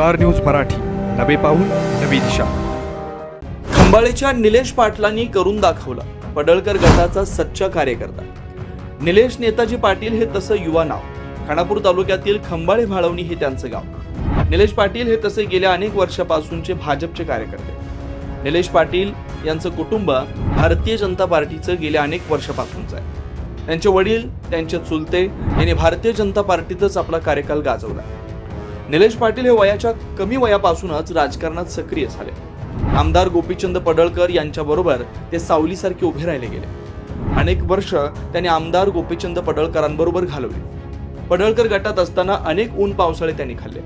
Star news Marathi. नवे पाऊल नवी दिशा. खंबाळेच्या निलेश पाटलांनी करून दाखवला. पडळकर गटाचा सच्चा कार्यकर्ता. निलेश नेताजी पाटील हे तसं युवा नाव. खानापूर तालुक्यातील खंबाळे भाळवणी हे त्यांचं गाव. निलेश पाटील हे तसे गेल्या अनेक वर्षापासूनचे भाजपचे कार्यकर्ते. निलेश पाटील यांचं कुटुंब भारतीय जनता पार्टीचं गेल्या अनेक वर्षापासूनचं आहे. त्यांचे वडील त्यांचे चुलते यांनी भारतीय जनता पार्टीतच आपला कार्यकाल गाजवला. निलेश पाटील हे वयाच्या कमी वयापासूनच राजकारणात सक्रिय झाले. आमदार गोपीचंद पडळकर यांच्याबरोबर ते सावलीसारखे उभे राहिले गेले. अनेक वर्ष त्यांनी आमदार गोपीचंद पडळकरांबरोबर घालवले. पडळकर गटात असताना अनेक ऊन पावसाळे त्यांनी खाल्ले.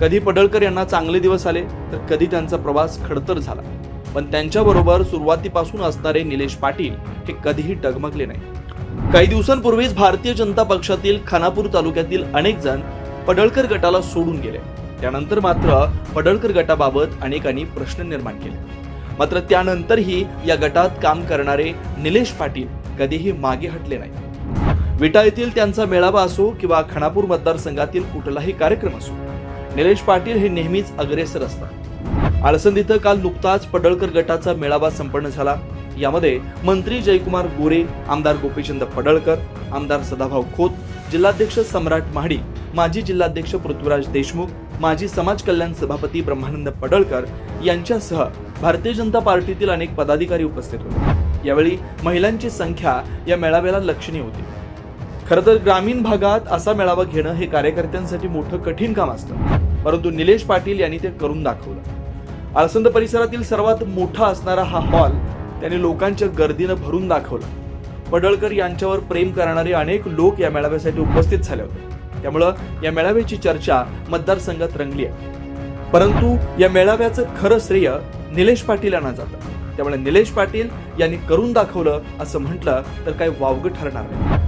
कधी पडळकर यांना चांगले दिवस आले तर कधी त्यांचा प्रवास खडतर झाला. पण त्यांच्याबरोबर सुरुवातीपासून असणारे निलेश पाटील हे कधीही डगमगले नाही. काही दिवसांपूर्वीच भारतीय जनता पक्षातील खानापूर तालुक्यातील अनेक जण पडळकर गटाला सोडून गेले. त्यानंतर मात्र पडळकर गटाबाबत अनेकांनी प्रश्न निर्माण केले. मात्र त्यानंतरही या गटात काम करणारे निलेश पाटील कधीही मागे हटले नाही विटा येथील त्यांचा मेळावा असो किंवा खानापूर मतदारसंघातील कुठलाही कार्यक्रम असो निलेश पाटील हे नेहमीच अग्रेसर असतात. आळसंद इथं काल नुकताच पडळकर गटाचा मेळावा संपन्न झाला. यामध्ये मंत्री जयकुमार गोरे आमदार गोपीचंद पडळकर आमदार सदाभाऊ खोत जिल्हाध्यक्ष सम्राट महाडिक माजी जिल्हाध्यक्ष पृथ्वीराज देशमुख माजी समाज कल्याण सभापती ब्रह्मानंद पडळकर यांच्यासह भारतीय जनता पार्टीतील अनेक पदाधिकारी उपस्थित होते. यावेळी महिलांची संख्या या मेळाव्याला लक्षणीय होती. खरं तर ग्रामीण भागात असा मेळावा घेणं हे कार्यकर्त्यांसाठी मोठं कठीण काम असतं. परंतु निलेश पाटील यांनी ते करून दाखवलं. आळसंद परिसरातील सर्वात मोठा असणारा हा हॉल त्यांनी लोकांच्या गर्दीनं भरून दाखवला. पडळकर यांच्यावर प्रेम करणारे अनेक लोक या मेळाव्यासाठी उपस्थित झाले होते. त्यामुळं या मेळाव्याची चर्चा मतदारसंघात रंगली आहे. परंतु या मेळाव्याचं खरं श्रेय निलेश पाटील यांना जातं. त्यामुळे निलेश पाटील यांनी करून दाखवलं असं म्हटलं तर काही वावग ठरणार नाही.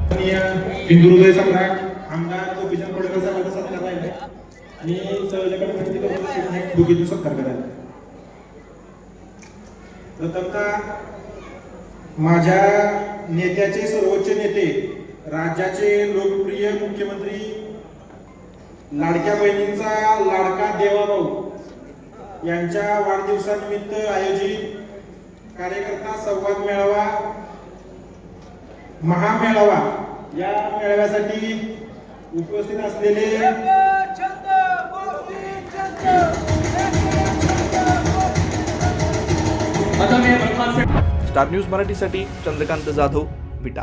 माझ्या नेत्याचे सर्वोच्च नेते राज्याचे लोकप्रिय मुख्यमंत्री लाडक्या बहिणींचा लाडका देवाभाऊ यांच्या वाढदिवसानिमित्त आयोजित कार्यकर्ता संवाद मेळावा महामेळावा या मेळाव्यासाठी उपस्थित असलेले स्टार न्यूज मराठीसाठी चंद्रकांत जाधव विटा.